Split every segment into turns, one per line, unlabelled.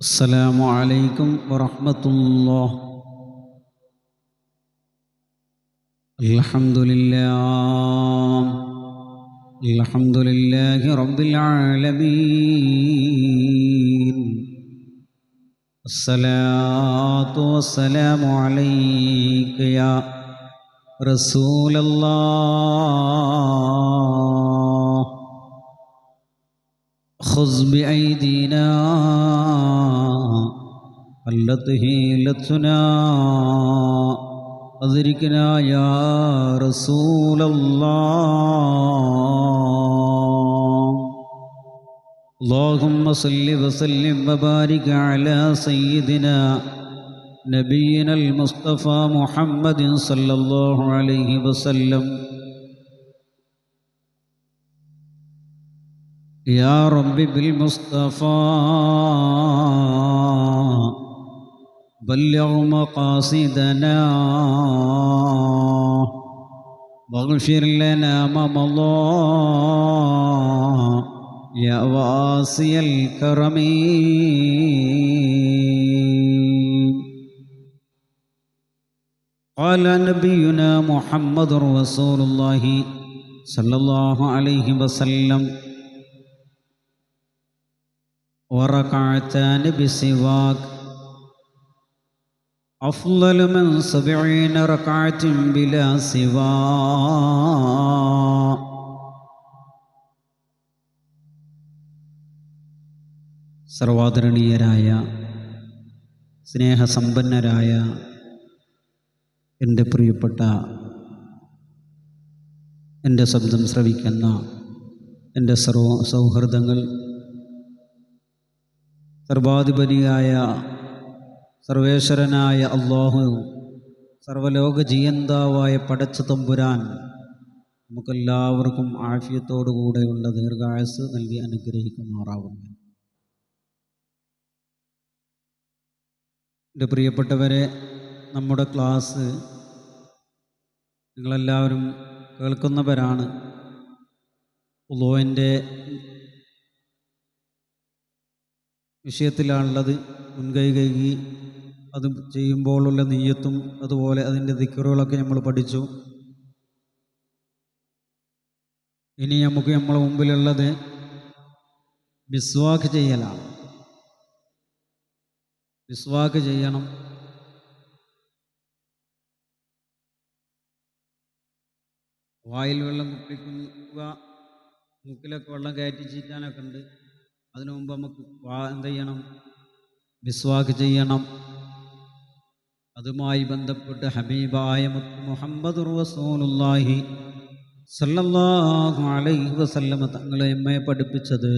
السلام عليكم ورحمة الله. الحمد لله. الحمد لله رب العالمين. الصلاة والسلام عليك يا رسول الله. خذ بأيدينا قلت هيلتنا أدركنا يا رسول الله اللهم صل وسلم وبارك على سيدنا نبينا المصطفى محمد صلى الله عليه وسلم يا رب بالمصطفى بلغ مقاصدنا. واغفر لنا ما مضى يا واسي الكرم. قال نبينا محمد رسول الله صلى الله عليه وسلم. وركعتان بسواك. أفضل من سبعين ركعة بلا سواك സർവാദരണീയരായ സ്നേഹസമ്പന്നരായ എൻ്റെ പ്രിയപ്പെട്ട എൻ്റെ ശബ്ദം ശ്രവിക്കുന്ന എൻ്റെ സർവ സൗഹൃദങ്ങൾ സർവാധിപതിയായ സർവേശ്വരനായ അള്ളാഹു സർവലോക ജീയന്താവായ പടച്ച തമ്പുരാൻ നമുക്കെല്ലാവർക്കും ആഫ്യത്തോടുകൂടെയുള്ള ദീർഘായുസ് നൽകി അനുഗ്രഹിക്കുമാറാവുന്നു. എന്റെ പ്രിയപ്പെട്ടവരെ നമ്മുടെ ക്ലാസ് നിങ്ങളെല്ലാവരും കേൾക്കുന്നവരാണ്. ഉലോവിന്റെ വിഷയത്തിലാണുള്ളത്. മുൻകൈ കഴുകി അത് ചെയ്യുമ്പോഴുള്ള നെയ്യത്തും അതുപോലെ അതിന്റെ ദിക്കറുകളൊക്കെ നമ്മൾ പഠിച്ചു. ഇനി നമുക്ക് നമ്മളെ മുമ്പിലുള്ളത് മിസ്വാക്ക് ചെയ്യലാണ്. മിസ്വാക്ക് ചെയ്യണം. വായിൽ വെള്ളം കുപ്പിക്കുക മൂക്കിലൊക്കെ വെള്ളം കയറ്റി ചീറ്റാനൊക്കെ ഉണ്ട്. അതിനു മുമ്പ് നമുക്ക് എന്ത് ചെയ്യണം? മിസ്വാക്ക് ചെയ്യണം. അതുമായി ബന്ധപ്പെട്ട് ഹബീബായ മുഹമ്മദ് റസൂലുള്ളാഹി സല്ലല്ലാഹു അലൈഹി വസല്ലമ തങ്ങളെ എമ്മെ പഠിപ്പിച്ചത്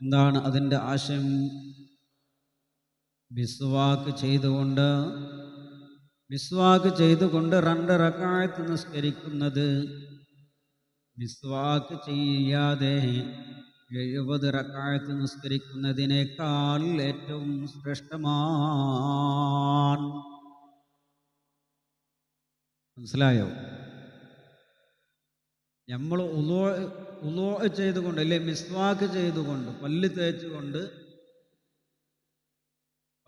എന്താണ് അതിന്റെ ആശയം? ബിസ്വാക്ക് ചെയ്തുകൊണ്ട് ബിസ്വാക്ക് ചെയ്തുകൊണ്ട് രണ്ട് റക്കായത്ത് നിസ്കരിക്കുന്നത്. മിസ്വാക്ക് ചെയ്യാതെ എഴുപത് റക്കായത്ത് നിസ്കരിക്കുന്നതിനേക്കാൾ ഏറ്റവും ശ്രേഷ്ഠമാണ്. മനസ്സിലായോ? നമ്മൾ ഉലോ ഉലോ ചെയ്തുകൊണ്ട് അല്ലെ മിസ്വാക്ക് ചെയ്തുകൊണ്ട് പല്ല് തേച്ചുകൊണ്ട്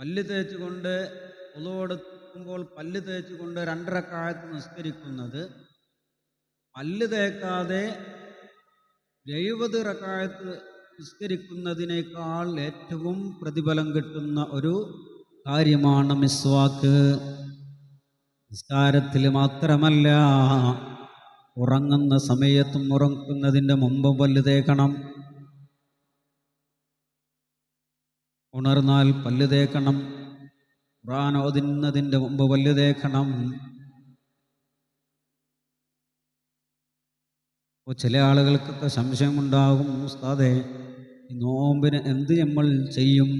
പല്ല് തേച്ചുകൊണ്ട് ഉളവെടുക്കുമ്പോൾ പല്ല് തേച്ചുകൊണ്ട് രണ്ടരക്കാലത്ത് നിസ്കരിക്കുന്നത് പല്ല് തേക്കാതെ എഴുപത് റക്കായത്ത് നിസ്കരിക്കുന്നതിനേക്കാൾ ഏറ്റവും പ്രതിഫലം കിട്ടുന്ന ഒരു കാര്യമാണ് മിസ്വാക്ക്. നിസ്കാരത്തിൽ മാത്രമല്ല ഉറങ്ങുന്ന സമയത്തും ഉറങ്ങുന്നതിന്റെ മുമ്പ് പല്ല് തേക്കണം. ഉണർന്നാൽ പല്ല് തേക്കണം. ഖുർആൻ ഓതുന്നതിന്റെ മുമ്പ് വല്ലതേക്കണം. അപ്പോൾ ചില ആളുകൾക്കൊക്കെ സംശയമുണ്ടാകും ഉസ്താദെ നോമ്പിന് എന്ത് നമ്മൾ ചെയ്യും?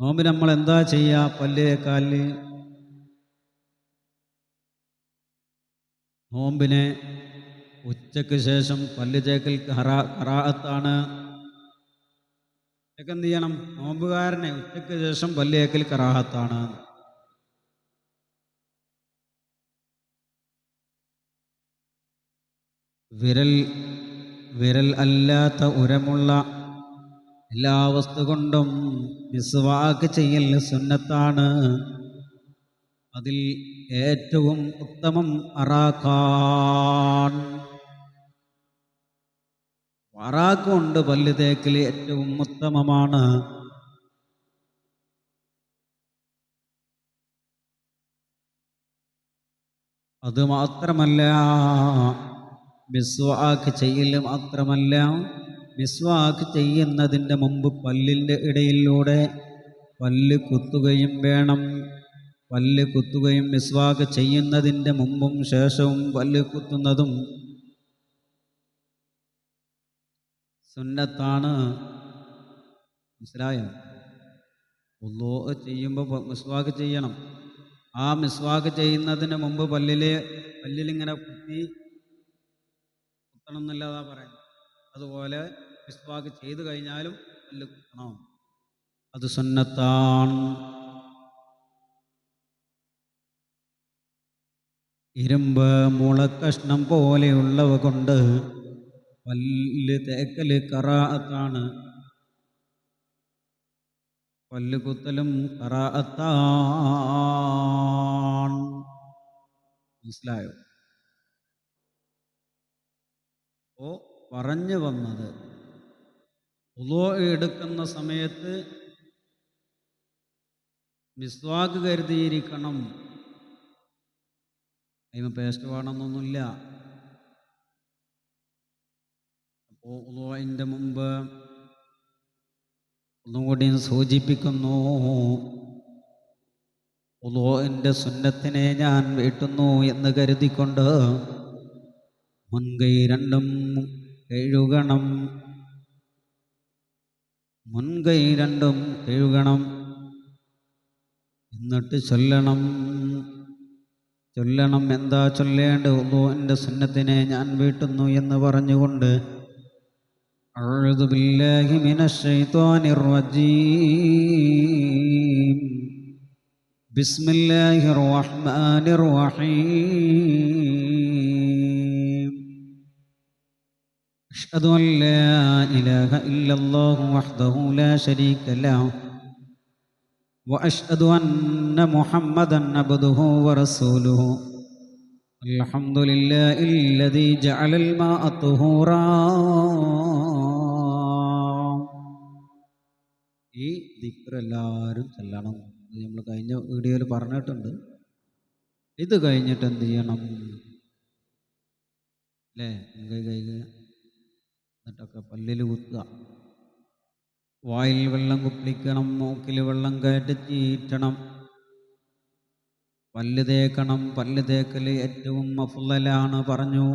നോമ്പിന് നമ്മൾ എന്താ ചെയ്യുക പല്ലേ കാൽ നോമ്പിന് ഉച്ചയ്ക്ക് ശേഷം പല്ല് ചേക്കൽ കറാ കറാഹത്താണ് ഉച്ചയ്ക്ക് എന്ത് ചെയ്യണം നോമ്പുകാരനെ ഉച്ചയ്ക്ക് ശേഷം പല്ലേക്കൽ കറാഹത്താണ്. വിരൽ വിരൽ അല്ലാത്ത ഉരമുള്ള എല്ലാ വസ്തു കൊണ്ടും മിസ്വാക്ക് ചെയ്യൽ സുന്നത്താണ്. അതിൽ ഏറ്റവും ഉത്തമം അറാഖാൻ. അറാഖ് കൊണ്ട് പല്ല് തേക്കൽ ഏറ്റവും ഉത്തമമാണ്. അത് മാത്രമല്ല മിസ്വാക്ക് ചെയ്യൽ മാത്രമല്ല മിസ്വാക്ക് ചെയ്യുന്നതിന്റെ മുമ്പ് പല്ലിന്റെ ഇടയിലൂടെ പല്ല് കുത്തുകയും വേണം. പല്ല് കുത്തുകയും മിസ്വാക്ക് ചെയ്യുന്നതിന്റെ മുമ്പും ശേഷവും പല്ല് കുത്തുന്നതും സുന്നത്താണ്. മനസ്സിലായോ? ഒന്നോ ചെയ്യുമ്പോൾ മിസ്വാക്ക് ചെയ്യണം. ആ മിസ്വാക്ക് ചെയ്യുന്നതിന് മുമ്പ് പല്ലിലെ പല്ലിലിങ്ങനെ കുത്തി കുത്തണം എന്നല്ലാതാ പറയുന്നത്. അതുപോലെ മിസ്വാക്ക് ചെയ്തു കഴിഞ്ഞാലും പല്ല് കുത്തണം. അത് സുന്നത്താണ്. ഇരുമ്പ് മുളക്കഷ്ണം പോലെയുള്ളവ കൊണ്ട് പല്ല് തേക്കൽ കറാത്താണ് പല്ല് കുത്തലും കറാത്താണ് മനസ്സിലായോ? ഓ പറഞ്ഞു വന്നത്. പുതോ എടുക്കുന്ന സമയത്ത് മിസ്വാക്ക് കരുതിയിരിക്കണം. അതിന് പേസ്റ്റ് വേണമെന്നൊന്നുമില്ല. ഉലോയിന്റെ മുമ്പ് ഒന്നുകൂടി സൂചിപ്പിക്കുന്നു. ഉളുവിന്റെ സുന്നത്തിനെ ഞാൻ വീട്ടുന്നു എന്ന് കരുതിക്കൊണ്ട് മുൻകൈ രണ്ടും കഴുകണം. മുൻകൈ രണ്ടും കഴുകണം. എന്നിട്ട് ചൊല്ലണം. ചൊല്ലണം എന്താ ചൊല്ലേണ്ട ഉള്ളൂന്റെ സുന്നത്തിനെ ഞാൻ വീട്ടുന്നു എന്ന് പറഞ്ഞുകൊണ്ട് أعوذ بالله من الشيطان الرجيم. بسم الله الرحمن الرحيم. أشهد أن لا إله إلا الله وحده لا شريك له. وأشهد أن محمدا عبده ورسوله. الحمد لله الذي جعل الماء طهورا. ഈ ദിക്ർ എല്ലാവരും ചെല്ലണം. അത് നമ്മൾ കഴിഞ്ഞ വീഡിയോയിൽ പറഞ്ഞിട്ടുണ്ട്. ഇത് കഴിഞ്ഞിട്ട് എന്ത് ചെയ്യണം? അല്ലേ കൈ കഴുകുക എന്നിട്ടൊക്കെ പല്ലിൽ കുത്തുക. വായിൽ വെള്ളം കുപ്പിക്കണം മൂക്കിൽ വെള്ളം കയറ്റി ചീറ്റണം. പല്ല് തേക്കണം. പല്ല് തേക്കൽ ഏറ്റവും അഫുള്ളലാണ് പറഞ്ഞു.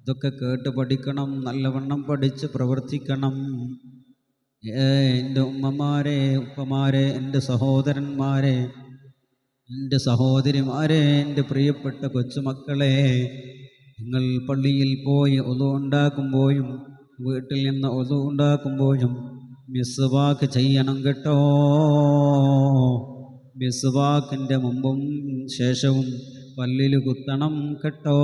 ഇതൊക്കെ കേട്ട് പഠിക്കണം. നല്ലവണ്ണം പഠിച്ച് പ്രവർത്തിക്കണം. എന്റെ ഉമ്മമാരെ ഉപ്പമാരെ എന്റെ സഹോദരന്മാരെ എന്റെ സഹോദരിമാരെ എന്റെ പ്രിയപ്പെട്ട കൊച്ചുമക്കളെ നിങ്ങൾ പള്ളിയിൽ പോയി ഒതു ഉണ്ടാക്കുമ്പോഴും വീട്ടിൽ നിന്ന് ഒതു ഉണ്ടാക്കുമ്പോഴും മിസ്വാക്ക് ചെയ്യണം കേട്ടോ. മിസ്വാക്കിന്റെ മുമ്പും ശേഷവും പല്ലിൽ കുത്തണം കേട്ടോ.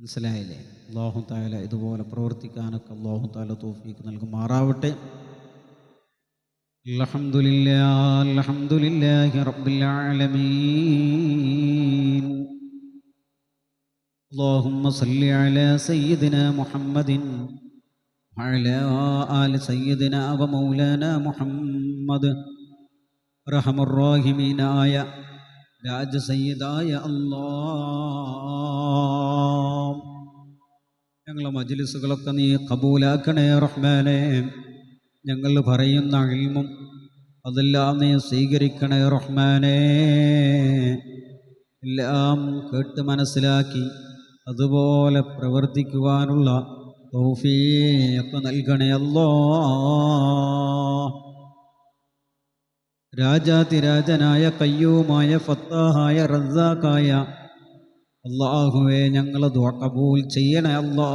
മനസ്സിലായില്ലേ അള്ളാഹു താല ഇതുപോലെ പ്രവർത്തിക്കാനൊക്കെ അള്ളാഹു താല തോഫീക്ക് നൽകുമാറാവട്ടെ അൽഹംദുലില്ലാ അൽഹംദുലില്ലാഹി റബ്ബിൽ ആലമീൻ اللهم صل على سيدنا محمد وعلى آل سيدنا ومولانا محمد رحم الراحمين آية രാജ സയ്യിദായ അല്ലാ ഞങ്ങളെ മജ്ലിസുകളൊക്കെ നീ കബൂലാക്കണേ റഹ്മാനെ. ഞങ്ങൾ പറയുന്ന അഴിമും അതെല്ലാം നീ സ്വീകരിക്കണേ റഹ്മാനെ. എല്ലാം കേട്ട് മനസ്സിലാക്കി അതുപോലെ പ്രവർത്തിക്കുവാനുള്ള തൗഫീഖ് നൽകണേ അല്ലോ രാജാതിരാജനായ കയ്യൂമായ ഫത്താഹായ റസാഖായ. അള്ളാഹുവെ ഞങ്ങളെ കബൂൽ ചെയ്യണേ അല്ലാ.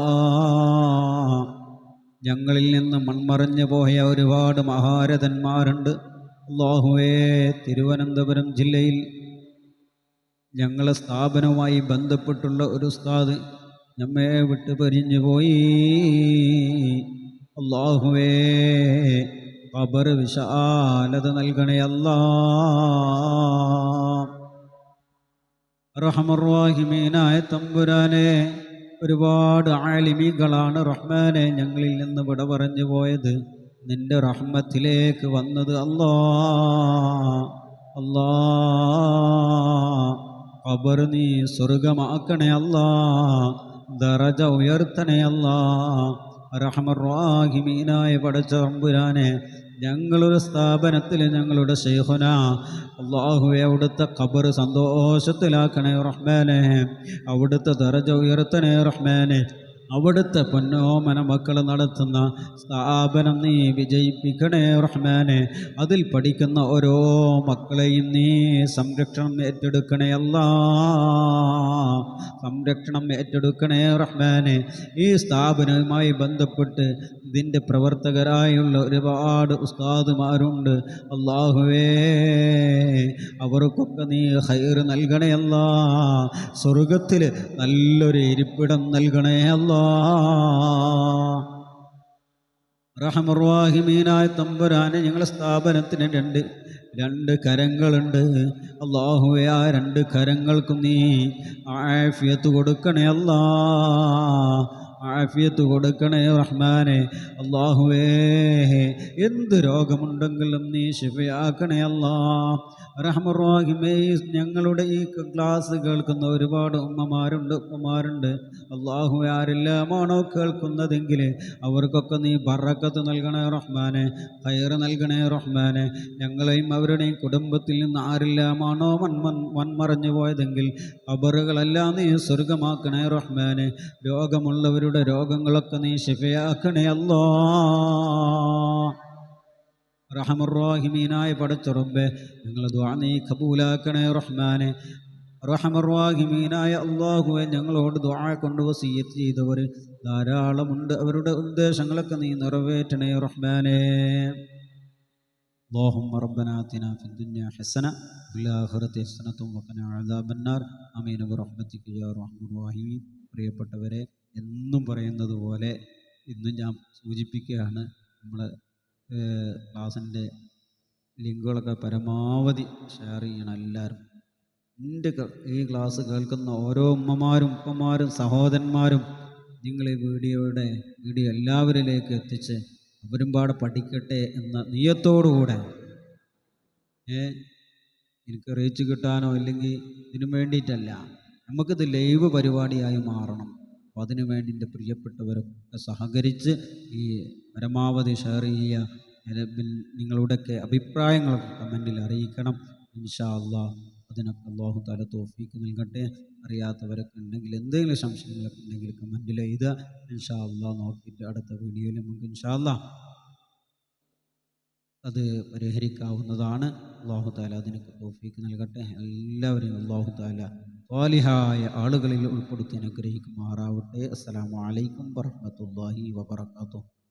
ഞങ്ങളിൽ നിന്ന് മൺമറഞ്ഞു പോയ ഒരുപാട് മഹാരഥന്മാരുണ്ട്. അള്ളാഹുവേ തിരുവനന്തപുരം ജില്ലയിൽ ഞങ്ങളെ സ്ഥാപനവുമായി ബന്ധപ്പെട്ടുള്ള ഒരു ഉസ്താദ് നമ്മെ വിട്ട് പിരിഞ്ഞു പോയി. അള്ളാഹുവേ ഖബർ വിശാലത നൽകണേ അല്ലാ. റഹമറുവാഹിമീനായ തമ്പുരാനെ ഒരുപാട് ആലിമികളാണ് റഹ്മാനെ ഞങ്ങളിൽ നിന്ന് വിട പറഞ്ഞു പോയത്. നിന്റെ റഹ്മത്തിലേക്ക് വന്നത് അല്ലാ. അല്ലാ. ഖബർ നീ സ്വർഗമാക്കണേ അല്ലാ. ദറജ ഉയർത്തണേ അല്ലാ. റഹമറാഹിമീനായ പടച്ച തമ്പുരാനെ ഞങ്ങളൊരു സ്ഥാപനത്തിൽ ഞങ്ങളുടെ ഷെയ്ഖുന അള്ളാഹുവെ അവിടുത്തെ ഖബർ സന്തോഷത്തിലാക്കണേ റഹ്മാനെ. അവിടുത്തെ ദറജ ഉയർത്തണേ റഹ്മാനെ. അവിടുത്തെ പൊന്നോമന മക്കൾ നടത്തുന്ന സ്ഥാപനം നീ വിജയിപ്പിക്കണേ റഹ്മാനെ. അതിൽ പഠിക്കുന്ന ഓരോ മക്കളെയും നീ സംരക്ഷണം ഏറ്റെടുക്കണേ അല്ലാ. സംരക്ഷണം ഏറ്റെടുക്കണേ റഹ്മാനെ. ഈ സ്ഥാപനവുമായി ബന്ധപ്പെട്ട് ഇതിന്റെ പ്രവർത്തകരായുള്ള ഒരുപാട് ഉസ്താദുമാരുണ്ട്. അള്ളാഹുവേ അവർക്കൊക്കെ നീ ഹൈർ നൽകണേ അല്ലാ. സ്വർഗത്തിൽ നല്ലൊരു ഇരിപ്പിടം നൽകണേ അല്ലാ. റഹമർവാഹിമീനായ തമ്പുരാനെ ഞങ്ങളെ സ്ഥാപനത്തിന് രണ്ട് രണ്ട് കരങ്ങളുണ്ട്. അള്ളാഹുവെ ആ രണ്ട് കരങ്ങൾക്കും നീ ആഫിയത്ത് കൊടുക്കണേ അല്ലാ. ആഫിയത്ത് കൊടുക്കണേ റഹ്മാനെ. അള്ളാഹുവേ എന്ത് രോഗമുണ്ടെങ്കിലും നീ ശിഫയാക്കണേ അല്ലാ. റഹ്മറാഹിമേ ഞങ്ങളുടെ ഈ ക്ലാസ് കേൾക്കുന്ന ഒരുപാട് ഉമ്മമാരുണ്ട് ഉമ്മമാരുണ്ട് അള്ളാഹു ആരെല്ലാമാണോ കേൾക്കുന്നതെങ്കിൽ അവർക്കൊക്കെ നീ ബറക്കത്ത് നൽകണേ റഹ്മാനെ ഹയർ നൽകണേ റഹ്മാനെ. ഞങ്ങളെയും അവരുടെയും കുടുംബത്തിൽ നിന്ന് ആരെല്ലാമാണോ മൺമൺ വൻമറഞ്ഞു പോയതെങ്കിൽ അബറുകളെല്ലാം നീ സ്വർഗമാക്കണേ റഹ്മാനെ. രോഗമുള്ളവരുടെ രോഗങ്ങളൊക്കെ നീ ശിഫയാക്കണേ അല്ലോ റഹമറാഹിമീനായ പടച്ചുറമ്പെ ഞങ്ങൾ ദ്വാ നീ കബൂലാക്കണേ റഹ്മാനെ റഹമറാഹിമീനായ അള്ളാഹുവെ ഞങ്ങളോട് ദ്വാ കൊണ്ട് വസീയത്ത് ചെയ്തവർ ധാരാളമുണ്ട് അവരുടെ ഉദ്ദേശങ്ങളൊക്കെ നീ നിറവേറ്റണേ റഹ്മാനെ اللهم ربنا آتنا في الدنيا حسنة وفي الآخرة حسنة وقنا عذاب النار آمين برحمتك يا أرحم الراحمين പ്രിയപ്പെട്ടവരെ എന്നും പറയുന്നത് പോലെ ഇന്നും ഞാൻ സൂചിപ്പിക്കുകയാണ്. നമ്മൾ ക്ലാസ്സിന്റെ ലിങ്കുകളൊക്കെ പരമാവധി ഷെയർ ചെയ്യണം എല്ലാവരും. എന്റെ ഈ ക്ലാസ് കേൾക്കുന്ന ഓരോ ഉമ്മമാരും ഉപ്പമാരും സഹോദരന്മാരും നിങ്ങൾ ഈ വീഡിയോയുടെ വീഡിയോ എല്ലാവരിലേക്ക് എത്തിച്ച് അവരും പാടെ പഠിക്കട്ടെ എന്ന നിയത്തോടുകൂടെ ഏ എനിക്ക് റീച്ച് കിട്ടാനോ അല്ലെങ്കിൽ ഇതിനു വേണ്ടിയിട്ടല്ല. നമുക്കിത് ലൈവ് പരിപാടിയായി മാറണം. അപ്പോൾ അതിനു വേണ്ടി എന്റെ പ്രിയപ്പെട്ടവരൊക്കെ സഹകരിച്ച് ഈ പരമാവധി ഷെയർ ചെയ്യുക. നിങ്ങളുടെയൊക്കെ അഭിപ്രായങ്ങളൊക്കെ കമന്റിൽ അറിയിക്കണം. ഇൻഷാ അള്ളാ അതിനൊക്കെ അള്ളാഹു താല തോഫീക്ക് നൽകട്ടെ. അറിയാത്തവരൊക്കെ ഉണ്ടെങ്കിൽ എന്തെങ്കിലും സംശയങ്ങളൊക്കെ ഉണ്ടെങ്കിൽ കമന്റിൽ എഴുതുക. ഇൻഷാ അള്ളാ നോക്കിയിട്ട് അടുത്ത വീഡിയോയിൽ നമുക്ക് ഇൻഷാ അള്ളാ അത് പരിഹരിക്കാവുന്നതാണ്. അള്ളാഹു താല അതിനൊക്കെ തോഫീക്ക് നൽകട്ടെ. എല്ലാവരെയും അള്ളാഹു താല സ്വാലിഹായ ആളുകളിൽ ഉൾപ്പെടുത്തി അനുഗ്രഹിക്കുമാറാവട്ടെ. അസ്സലാമു അലൈക്കും വറഹ്മത്തുള്ളാഹി വബറകാതുഹു.